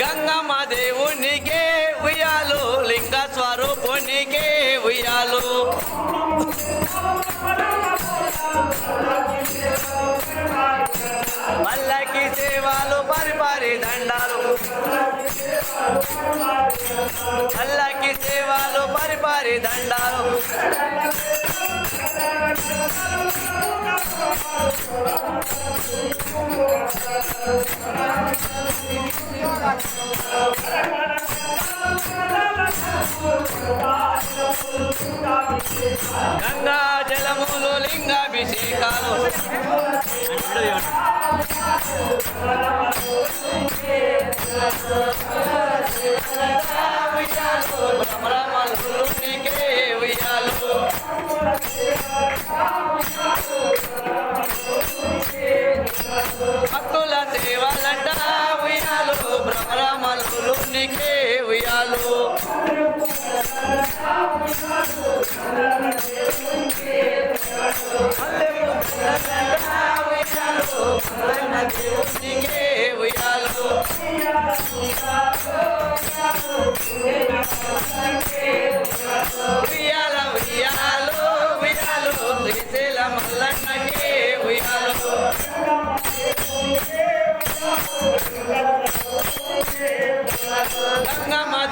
గంగమ్మ దేవునికే ఉయ్యాలు లింగ స్వరూపునికే ఉయ్యాలు. పల్లకి సేవలు పరిపారి దండాలు. పల్లకి సేవలు పరిపారి దండాలు. గంగా జలములు లింగాభిషేకాలు.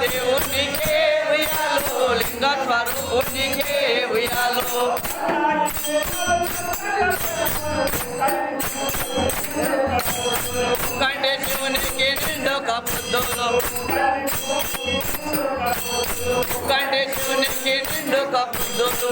దేవునికే ఉయ్యాలు లింగ స్వరూపునికే ఉయ్యాలు కంటే శివునికి నిండు కబుద్దులు కంటే శివునికి నిండు కబుద్దులు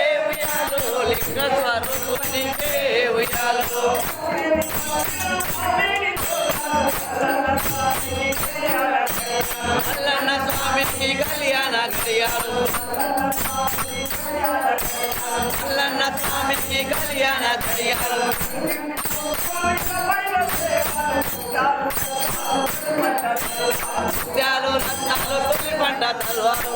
మల్లన్న స్వామికి కళ్యాణ గడియాలు మల్లన్న స్వామికి కళ్యాణ గడియాలు ముత్యాలు రత్నాలు తొలి పంట తల్వాలు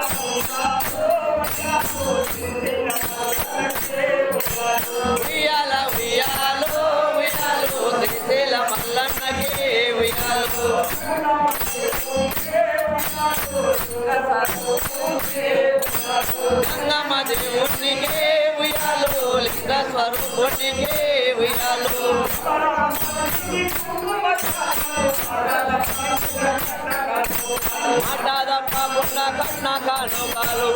స్వరూపునికే కన్నా కాను కాలు